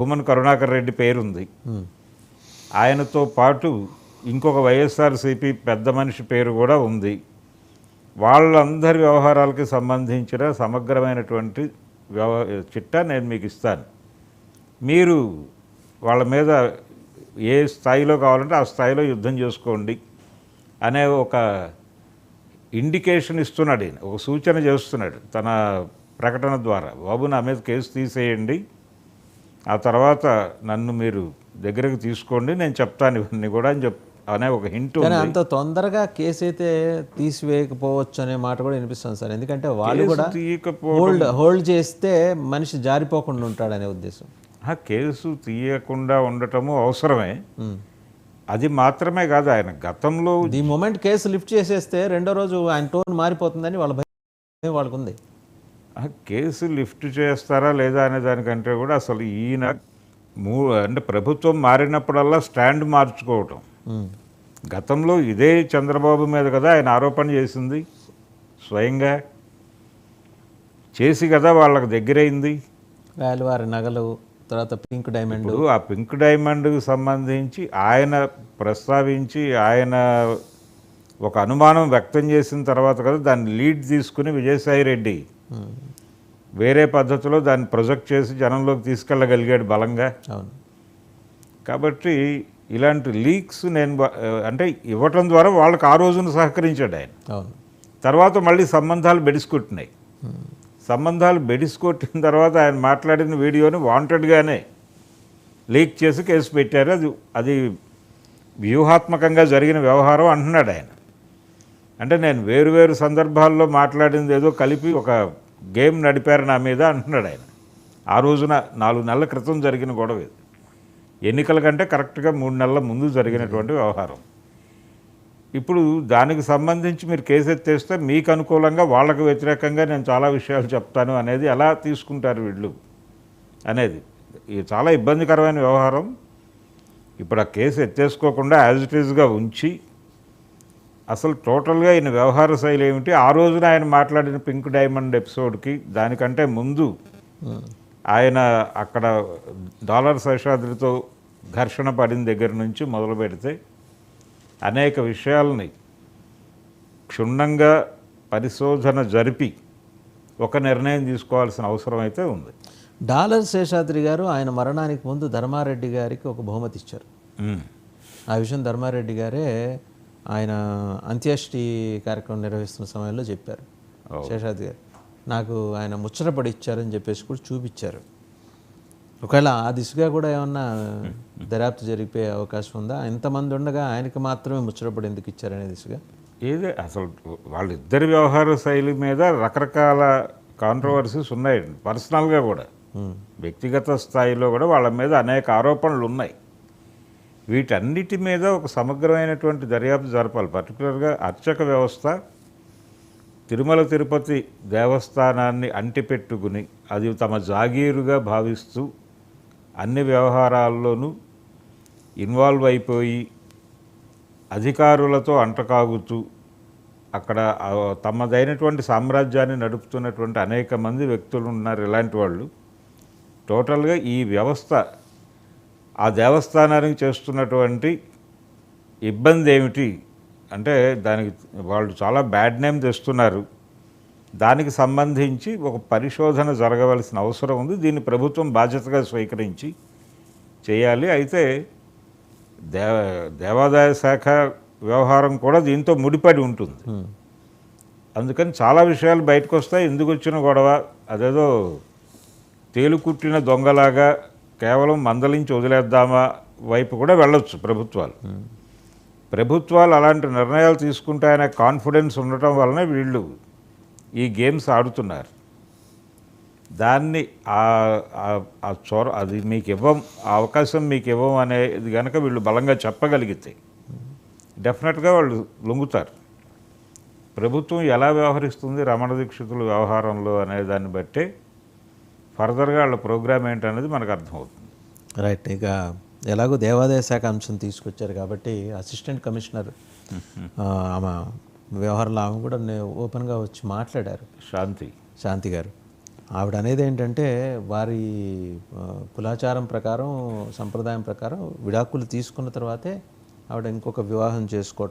భూమన్ కరుణాకర్ రెడ్డి పేరుంది. ఆయనతో పాటు ఇంకొక వైఎస్ఆర్సీపీ పెద్ద మనిషి పేరు కూడా ఉంది. వాళ్ళందరి వ్యవహారాలకి సంబంధించిన సమగ్రమైనటువంటి వ్యవ చిట్టా నేను మీకు ఇస్తాను. మీరు వాళ్ళ మీద ఏ స్థాయిలో కావాలంటే ఆ స్థాయిలో యుద్ధం చేసుకోండి అనే ఒక ఇండికేషన్ ఇస్తున్నాడు ఈయన ఒక సూచన చేస్తున్నాడు తన ప్రకటన ద్వారా. బాబు నా మీద కేసు తీసేయండి. ఆ తర్వాత నన్ను మీరు దగ్గరకు తీసుకోండి నేను చెప్తాను ఇవన్నీ కూడా అని చెప్ అనే ఒక హింట్ అంత తొందరగా కేసు అయితే తీసివేయకపోవచ్చు అనే మాట కూడా వినిపిస్తుంది సార్. ఎందుకంటే వాళ్ళు కూడా హోల్డ్ హోల్డ్ చేస్తే మనిషి జారిపోకుండా ఉంటాడనే ఉద్దేశం. ఆ కేసు తీయకుండా ఉండటము అవసరమే. అది మాత్రమే కాదు ఆయన గతంలో ది మూమెంట్ కేసు లిఫ్ట్ చేసేస్తే రెండో రోజు ఆయన టోన్ మారిపోతుందని వాళ్ళ భయం వాళ్ళకు ఉంది ఆ కేసు లిఫ్ట్ చేస్తారా లేదా అనే దానికంటే కూడా అసలు ఈయన మూ అంటే ప్రభుత్వం మారినప్పుడల్లా స్టాండ్ మార్చుకోవటం. గతంలో ఇదే చంద్రబాబు మీద కదా ఆయన ఆరోపణ చేసింది స్వయంగా చేసి కదా వాళ్ళకి దగ్గరైంది రాయలవారి నగలు తర్వాత పింక్ డైమండ్ ఆ పింక్ డైమండ్కి సంబంధించి ఆయన ప్రస్తావించి ఆయన ఒక అనుమానం వ్యక్తం చేసిన తర్వాత కదా దాన్ని లీడ్ తీసుకుని విజయసాయి రెడ్డి. వేరే పద్ధతిలో దాన్ని ప్రొజెక్ట్ చేసి జనంలోకి తీసుకెళ్ళగలిగాడు బలంగా. అవును. కాబట్టి ఇలాంటి లీక్స్ నేను అంటే ఇవ్వటం ద్వారా వాళ్ళకి ఆ రోజున సహకరించాడు ఆయన. అవును. తర్వాత మళ్ళీ సంబంధాలు బెడిసికొట్టినాయి. సంబంధాలు బెడిసికొట్టిన తర్వాత ఆయన మాట్లాడిన వీడియోని వాంటెడ్గానే లీక్ చేసి కేసు పెట్టారు. అది అది వ్యూహాత్మకంగా జరిగిన వ్యవహారం అంటున్నాడు ఆయన. అంటే నేను వేరు వేరు సందర్భాల్లో మాట్లాడింది ఏదో కలిపి ఒక గేమ్ నడిపారు నా మీద అంటున్నాడు ఆయన. ఆ రోజున నాలుగు నెలల క్రితం జరిగిన గొడవ ఇది. ఎన్నికల కంటే కరెక్ట్గా మూడు నెలల ముందు జరిగినటువంటి వ్యవహారం. ఇప్పుడు దానికి సంబంధించి మీరు కేసు ఎత్తేస్తే మీకు అనుకూలంగా వాళ్ళకు వ్యతిరేకంగా నేను చాలా విషయాలు చెప్తాను అనేది ఎలా తీసుకుంటారు వీళ్ళు అనేది. ఇది చాలా ఇబ్బందికరమైన వ్యవహారం. ఇప్పుడు ఆ కేసు ఎత్తేసుకోకుండా యాజ్ ఇట్ ఈజ్గా ఉంచి అసలు టోటల్గా ఈయన వ్యవహార శైలి ఏమిటి ఆ రోజున ఆయన మాట్లాడిన పింక్ డైమండ్ ఎపిసోడ్కి దానికంటే ముందు. ఆయన అక్కడ డాలర్ శేషాద్రితో ఘర్షణ పడిన దగ్గర నుంచి మొదలు పెడితే అనేక విషయాలని క్షుణ్ణంగా పరిశోధన జరిపి ఒక నిర్ణయం తీసుకోవాల్సిన అవసరం అయితే ఉంది డాలర్ శేషాద్రి గారు ఆయన మరణానికి ముందు ధర్మారెడ్డి గారికి ఒక బహుమతి ఇచ్చారు. ఆ విషయం ధర్మారెడ్డి గారే ఆయన అంత్యేష్టి కార్యక్రమం నిర్వహిస్తున్న సమయంలో చెప్పారు. శేషాద్రి గారు నాకు ఆయన ముచ్చటపడి ఇచ్చారని చెప్పేసి కూడా చూపించారు. ఒకవేళ ఆ దిశగా కూడా ఏమన్నా దర్యాప్తు జరిగిపోయే అవకాశం ఉందా? ఎంతమంది ఉండగా ఆయనకి మాత్రమే ముచ్చటపడి ఎందుకు ఇచ్చారనే దిశగా? ఏదే అసలు వాళ్ళిద్దరి వ్యవహార శైలి మీద రకరకాల కాంట్రవర్సీస్ ఉన్నాయి పర్సనల్గా కూడా. వ్యక్తిగత స్థాయిలో కూడా వాళ్ళ మీద అనేక ఆరోపణలు ఉన్నాయి. వీటన్నిటి మీద ఒక సమగ్రమైనటువంటి దర్యాప్తు జరపాలి. పర్టికులర్గా అర్చక వ్యవస్థ తిరుమల తిరుపతి దేవస్థానాన్ని అంటిపెట్టుకుని అది తమ జాగీరుగా భావిస్తూ అన్ని వ్యవహారాల్లోనూ ఇన్వాల్వ్ అయిపోయి అధికారులతో అంటకాగుతూ అక్కడ తమదైనటువంటి సామ్రాజ్యాన్ని నడుపుతున్నటువంటి అనేక మంది వ్యక్తులు ఉన్నారు ఇలాంటి వాళ్ళు. టోటల్గా ఈ వ్యవస్థ ఆ దేవస్థానానికి చేస్తున్నటువంటి ఇబ్బంది ఏమిటి అంటే దానికి వాళ్ళు చాలా బ్యాడ్ నేమ్ తెస్తున్నారు. దానికి సంబంధించి ఒక పరిశోధన జరగవలసిన అవసరం ఉంది. దీన్ని ప్రభుత్వం బాధ్యతగా స్వీకరించి చేయాలి. అయితే దేవ దేవాదాయ శాఖ వ్యవహారం కూడా దీంతో ముడిపడి ఉంటుంది. అందుకని చాలా విషయాలు బయటకు వస్తాయి ఎందుకు వచ్చిన గొడవ? అదేదో తేలుకుట్టిన దొంగలాగా కేవలం మందలించి వదిలేద్దామా వైపు కూడా వెళ్ళొచ్చు ప్రభుత్వాలు. ప్రభుత్వాలు అలాంటి నిర్ణయాలు తీసుకుంటాయనే కాన్ఫిడెన్స్ ఉండటం వలన వీళ్ళు ఈ గేమ్స్ ఆడుతున్నారు. దాన్ని ఆ- చొర అది మీకు ఇవ్వం ఆ అవకాశం మీకు ఇవ్వం అనేది కనుక వీళ్ళు బలంగా చెప్పగలిగితే డెఫినెట్గా వాళ్ళు లొంగుతారు. ప్రభుత్వం ఎలా వ్యవహరిస్తుంది రమణ దీక్షితుల వ్యవహారంలో అనే దాన్ని బట్టే ఫర్దర్గా వాళ్ళ ప్రోగ్రామ్ ఏంటనేది మనకు అర్థమవుతుంది. రైట్. ఇక ఎలాగో దేవాదాయ శాఖ అంశం తీసుకొచ్చారు కాబట్టి అసిస్టెంట్ కమిషనర్ ఆమె వ్యవహారంలో ఆమె కూడా ఓపెన్గా వచ్చి మాట్లాడారు. శాంతి. శాంతి గారు. ఆవిడ అనేది ఏంటంటే వారి కులాచారం ప్రకారం సంప్రదాయం ప్రకారం విడాకులు తీసుకున్న తర్వాతే ఆవిడ ఇంకొక వివాహం చేసుకోవటం